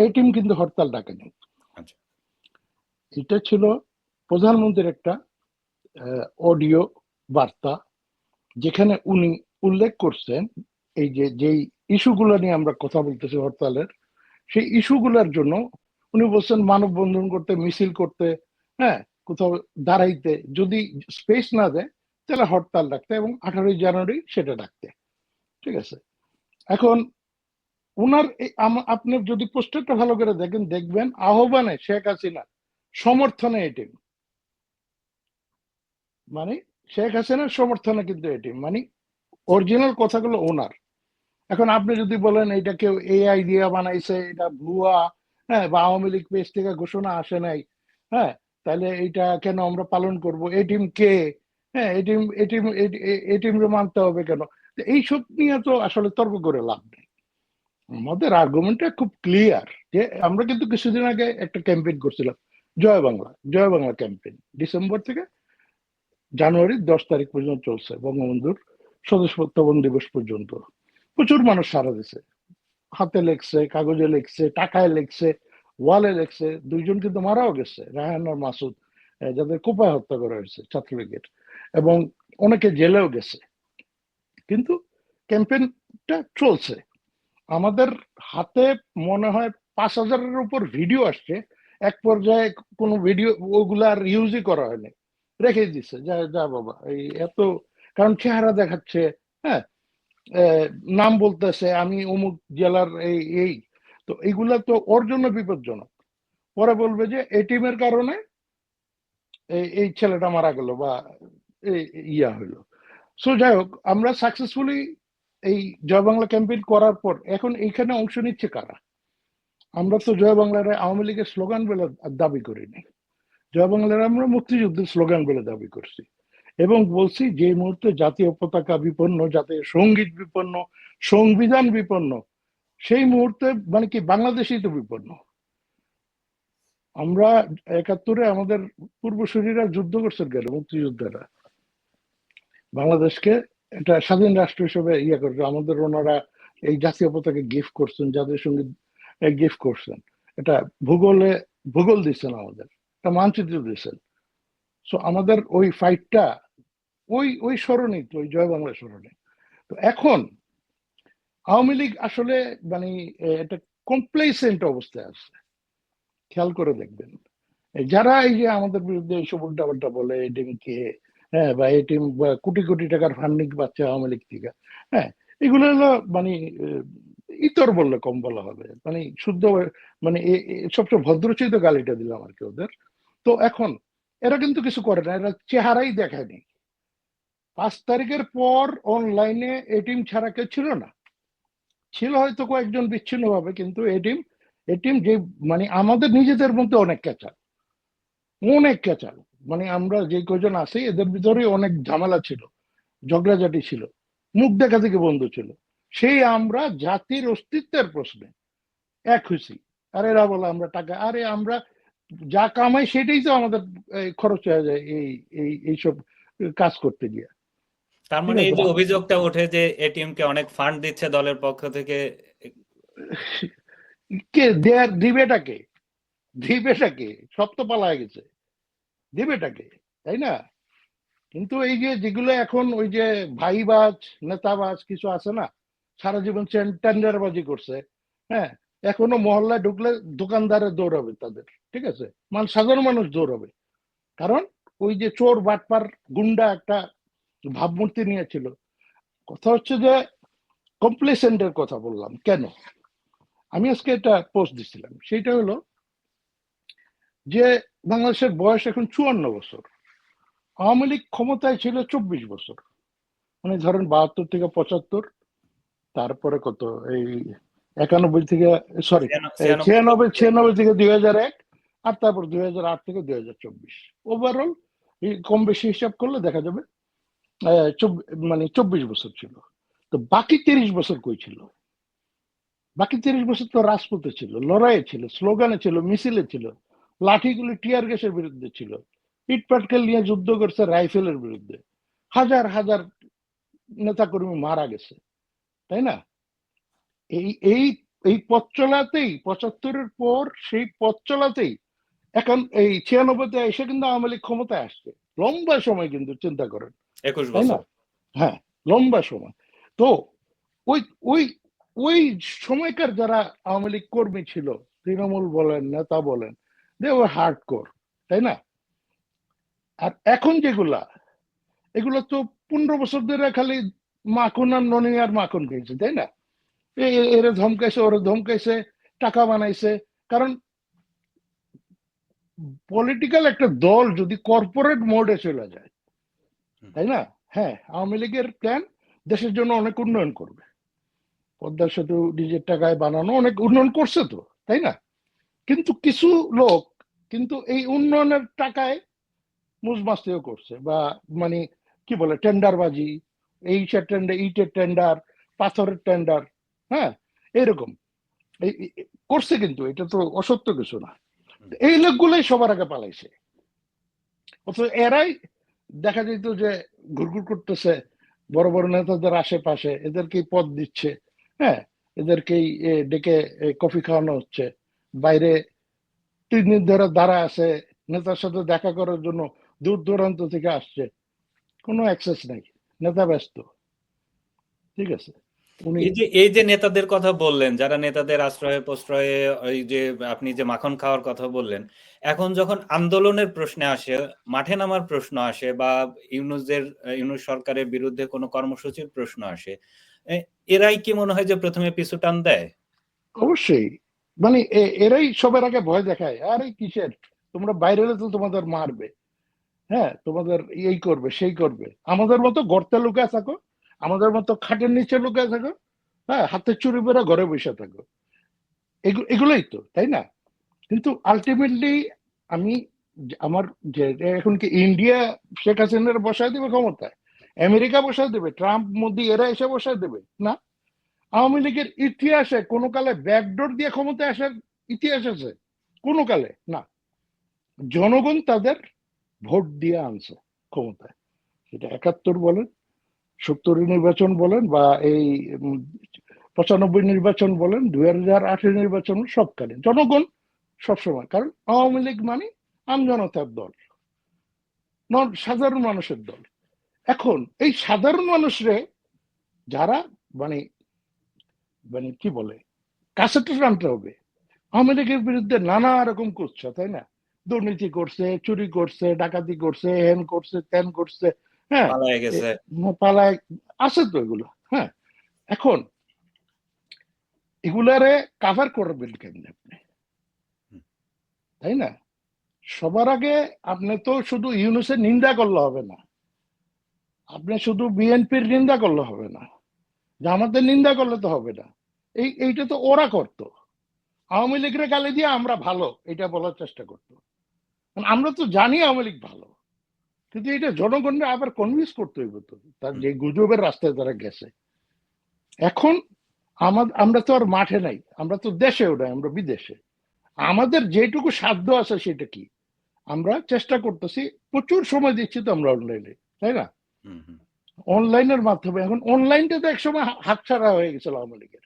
এই টিম কিন্তু হরতাল ডাকেনি। আচ্ছা। এটা ছিল প্রধানমন্ত্রীর একটা অডিও বার্তা যেখানে উনি উল্লেখ করছেন এই যে যেই ইস্যুগুলো নিয়ে আমরা কথা বলতেছি হরতালের সেই ইস্যুগুলোর জন্য উনি বলছেন মানববন্ধন করতে মিছিল করতে হ্যাঁ কোথাও দাঁড়াইতে যদি স্পেস না দেয় তাহলে হরতাল ডাকতে এবং আঠারোই জানুয়ারি সেটা ডাকতে। ঠিক আছে? এখন উনার আপনি যদি পোস্টারটা ভালো করে দেখেন, দেখবেন আহ্বানে শেখ হাসিনা সমর্থনে এটি মানে শেখ হাসিনার সমর্থনে কিন্তু এটি মানে অরিজিনাল কথাগুলো ওনার। এখন আপনি যদি বলেন এটা কেউ এআই দিয়ে বানাইছে, এটা ভুয়া হ্যাঁ বা আওয়ামী লীগ পেজ থেকে ঘোষণা আসে নাই হ্যাঁ তাহলে এটা কেন আমরা পালন করব? এই টিম কে? হ্যাঁ এই টিম এই টিম মানতে হবে কেন? এইসব নিয়ে তো আসলে তর্ক করে লাভ নেই। আমাদের আর্গুমেন্টটা খুব ক্লিয়ার যে আমরা কিন্তু কিছুদিন আগে একটা ক্যাম্পেইন করছিলাম, জয় বাংলা জয় বাংলা ক্যাম্পেইন ডিসেম্বর থেকে জানুয়ারির দশ তারিখ পর্যন্ত চলছে বঙ্গবন্ধুর সদস্যত্ববন দিবস পর্যন্ত। প্রচুর মানুষ সারা দিছে। হাতে লেখছে, কাগজে লেখছে, টাকায় লেখছে, ওয়ালে লেখছে, দুইজন কিন্তু মারাও গেছে, রায়হান আর মাসুদ যাদের কোপায় হত্যা করা হয়েছে ছাত্রলীগের। এবং অনেকে জেলেও গেছে। কিন্তু ক্যাম্পেইনটা চলছে। আমাদের হাতে মনে হয় পাঁচ হাজারের উপর ভিডিও আসছে। এক পর্যায়ে কোনো ভিডিও ওগুলা আর ইউজই করা হয়নি। রেখে দিচ্ছে যা যা বাবা, এই এত, কারণ চেহারা দেখাচ্ছে হ্যাঁ? নাম বলতেছে, আমি অমুক জেলার এই এই। তো এইগুলা তো ওর জন্য বিপজ্জনক। পরে বলবে যে এই টিমের কারণে এই ছেলেটা মারা গেল বা ইয়া হইল। সো যাই হোক, আমরা সাকসেসফুলি এই জয় বাংলা ক্যাম্পেইন করার পর, এখন এইখানে অংশ নিচ্ছে কারা? আমরা তো জয় বাংলার আওয়ামী লীগের স্লোগান বলে দাবি করিনি। জয় বাংলার আমরা মুক্তিযুদ্ধের স্লোগান বলে দাবি করছি। এবং বলছি যে মুহূর্তে জাতীয় পতাকা বিপন্ন, জাতীয় সংগীত বিপন্ন, সংবিধান বিপন্ন, সেই মুহূর্তে মানে কি বাংলাদেশই তো বিপন্ন। আমরা একাত্তরে আমাদের পূর্বসূরীরা যুদ্ধ করছেন কেন মুক্তিযোদ্ধারা? বাংলাদেশকে একটা স্বাধীন রাষ্ট্র হিসেবে ইয়ে করছে। আমাদের ওনারা এই জাতীয় পতাকা গিফট করছেন জাতীয় সংগীত গিফট করছেন। এটা ভূগোলে ভূগোল দিচ্ছেন আমাদের একটা মানচিত্র দিচ্ছেন। সো আমাদের ওই ফাইটটা ওই ওই স্মরণই তো ওই জয় বাংলা স্মরণে। তো এখন আওয়ামী লীগ আসলে মানে এ, একটা কমপ্লেসেন্ট অবস্থায় আছে। খেয়াল করে দেখবেন। যারা এই যে আমাদের বিরুদ্ধে এইসব উল্টাপাল্টা বলে টিমকে হ্যাঁ বা এটিএম বা কোটি কোটি টাকার ফান্ডিং পাচ্ছে আওয়ামী লীগ থেকে। হ্যাঁ এগুলো হলো মানে ইতর বললে কম বলা হবে। মানে শুদ্ধ মানে সবচেয়ে ভদ্রচিত গালিটা দিলাম আর কি ওদের। তো এখন এরা কিন্তু কিছু করে না, এরা চেহারাই দেখায়নি পাঁচ তারিখের পর অনলাইনে এটিম ছাড়া কেউ ছিল না। ছিল হয়তো কয়েকজন বিচ্ছিন্ন ভাবে কিন্তু এটিম এটিম যে মানে আমাদের নিজেদের মধ্যে অনেক ক্যাচাল। অনেক ক্যাচাল। মানে আমরা যে কজন আছি এদের ভিতরে অনেক ঝামেলা ছিল ঝগড়াঝাটি ছিল মুখ দেখা থেকে বন্ধ ছিল। সেই আমরা জাতির অস্তিত্বের প্রশ্নে এক খুশি আর এরা বলে আমরা টাকা আরে আমরা যা কামাই সেটাই তো আমাদের খরচ হয়ে যায় এই এই এইসব কাজ করতে গিয়ে। তার মানে এই যে অভিযোগটা ওঠে যে এটিএম কে অনেক ফান্ড দিচ্ছে দলের পক্ষ থেকে। কে দেয়ার দিবেটাকে দিবেটাকে সব তো পালায় গেছে। দিবেটাকে তাই না? কিন্তু এই যে যেগুলো এখন ওই যে ভাইবাজ, নেতাবাজ কিছু আছে না, সারা জীবন টেন্ডারবাজি করছে হ্যাঁ? এখনও মহল্লায় ঢুকলে দোকানদারে দৌড়াবে তাদের, ঠিক আছে? মানে সাধারণ মানুষ দৌড়াবে। কারণ ওই যে চোর, বাটপার, গুন্ডা একটা ভাবমূর্তি নিয়েছিল। কথা হচ্ছে যে কমপ্লেসেন্টের কথা বললাম, কেন? আমি আজকে একটা পোস্ট দিছিলাম সেটা হলো যে বাংলাদেশের বয়স এখন চুয়ান্ন বছর আওয়ামী লীগ ক্ষমতায় ছিল চব্বিশ বছর। মানে ধরেন বাহাত্তর থেকে পঁচাত্তর তারপরে কত এই একানব্বই থেকে সরি ছিয়ানব্বই- ছিয়ানব্বই থেকে দুই হাজার এক আর তারপর দুই হাজার আট থেকে দুই হাজার চব্বিশ। ওভারঅল কম বেশি হিসাব করলে দেখা যাবে মানে চব্বিশ বছর ছিল। তো বাকি তিরিশ বছর কই ছিল? বাকি তিরিশ বছর তো রাজপথে ছিল লড়াইয়ে ছিল স্লোগানে ছিল মিছিলে ছিল। লাঠিগুলি টিয়ার গ্যাসের বিরুদ্ধে ছিল। ইট পাটকেল নিয়ে যুদ্ধ করছে রাইফেলের বিরুদ্ধে। হাজার হাজার নেতাকর্মী মারা গেছে তাই না? এই এই এই পথ চলাতেই পঁচাত্তরের পর সেই পথ চলাতেই এখন এই ছিয়ানব্বইতে এসে কিন্তু আওয়ামী লীগ ক্ষমতায় আসছে। লম্বা সময় কিন্তু চিন্তা করেন একুশ বছর। হ্যাঁ লম্বা সময়। তো ওই ওই ওই সময়কার যারা আওয়ামী লীগ কর্মী ছিল তৃণমূল বলেন নেতা বলেন দে ওর হার্ড কোর তাই না? আর এখন যেগুলা এগুলো তো পনেরো বছর ধরে খালি মাখন আর ননি আর মাখন খেয়েছে তাই না? এরে ধমকাইছে ওরে ধমকাইছে টাকা বানাইছে কারণ পলিটিক্যাল একটা দল যদি কর্পোরেট মোডে চলে যায় তাই না? হ্যাঁ আওয়ামী লীগের প্ল্যান দেশের জন্য অনেক উন্নয়ন করবে। পদ্মা সেতু নিজের টাকায় বানানো অনেক উন্নয়ন করছে তো তাই না? কিন্তু কিছু লোক কিন্তু এই উন্নয়নের টাকায় মুজমাস্তিও করছে বা মানে কি বলে, টেন্ডারবাজি এইটার টেন্ডার ইটের টেন্ডার পাথরের টেন্ডার হ্যাঁ এরকম। এই- এই- করছে কিন্তু, এটা তো অসত্য কিছু না। এই লোকগুলোই সবার আগে পালাইছে। অথচ এরাই দেখা যেত যে ঘুরঘুর করতেছে, বড় বড় নেতাদের আশেপাশে, এদেরকেই পদ দিচ্ছে হ্যাঁ এদেরকেই ডেকে কফি খাওয়ানো হচ্ছে, বাইরে তিন দিন ধরে দাঁড়া আছে নেতার সাথে দেখা করার জন্য দূর দূরান্ত থেকে আসছে। কোনো অ্যাক্সেস নাই। নেতা ব্যস্ত। ঠিক আছে? এই যে এই যে নেতাদের কথা বললেন যারা নেতাদের আশ্রয়ে প্রশ্রয়ে ওই যে আপনি যে মাখন খাওয়ার কথা বললেন এখন যখন আন্দোলনের প্রশ্নে আসে মাঠে নামার প্রশ্ন আসে বা ইউনুসদের ইউনুস সরকারের বিরুদ্ধে কোনো কর্মসূচির প্রশ্ন আসে এরাই কি মনে হয় যে প্রথমে পিছু টান দেয়? অবশ্যই। মানে এরাই সবার আগে ভয় দেখায়, আরে কিসের? তোমরা বাইরে তো তোমাদের মারবে। হ্যাঁ তোমাদের এই করবে, সেই করবে। আমাদের মতো গর্তে লুকায় থাকো, আমাদের মতো খাটের নিচে লুকায় থাকো হ্যাঁ হাতে চুরি বেড়া ঘরে বসে থাকো। এগু- এগুলোই তো, তাই না? কিন্তু আলটিমেটলি আমি আমার যে, এখন কি ইন্ডিয়া শেখ হাসিনার বসায় দেবে ক্ষমতায়? আমেরিকা বসায় দেবে? ট্রাম্প, মোদি, এরা এসে বসায় দেবে? না? আওয়ামী লীগের ইতিহাসে কোনো কালে ব্যাকডোর দিয়ে ক্ষমতায় আসার ইতিহাস আছে? কোনো কালে? না। জনগণ তাদের ভোট দিয়ে আনছে ক্ষমতায়। সেটা একাত্তর বলেন, সত্তরের নির্বাচন বলেন বা এই পঁচানব্বই নির্বাচন বলেন, দুই হাজার আঠের নির্বাচন সবকালীন। জনগণ সবসময়। কারণ আওয়ামী লীগ মানে আমজনতার দল সাধারণ মানুষের দল। এখন এই সাধারণ মানুষরে যারা মানে মানে কি বলে? কাছেটা টানতে হবে। আওয়ামী লীগের বিরুদ্ধে নানা রকম করছে তাই না? দুর্নীতি করছে চুরি করছে ডাকাতি করছে হেন করছে তেন করছে হ্যাঁ? পালায় আছে তো এগুলো হ্যাঁ? এখন এগুলারে কাভার করবেন কেমনি আপনি? তাই না? সবার আগে আপনি তো শুধু ইউনুসের নিন্দা করলে হবে না। আপনি শুধু বিএনপির নিন্দা করলে হবে না। জামাতের নিন্দা করলে তো হবে না। এই, এইটা তো ওরা করতো। আওয়ামী লীগের গালি দিয়ে আমরা ভালো, এটা বলার চেষ্টা করতো। আমরা তো জানি আওয়ামী লীগ ভালো। কিন্তু এটা জনগণরা আবার কনভিন্স করতে হইব তো, তার যে গুজবের রাস্তায় তারা গেছে। এখন আমাদের আমরা তো আর মাঠে নাই, আমরা তো দেশেও নাই, আমরা বিদেশে। আমাদের যেটুকু সাধ্য আছে সেটা কি? আমরা চেষ্টা করতেছি, প্রচুর সময় দিচ্ছি তো আমরা অনলাইনে তাই না। অনলাইনের মাধ্যমে। এখন অনলাইনটা তো একসময় হাত হাতছাড়া হয়ে গেছিল আওয়ামী লীগের।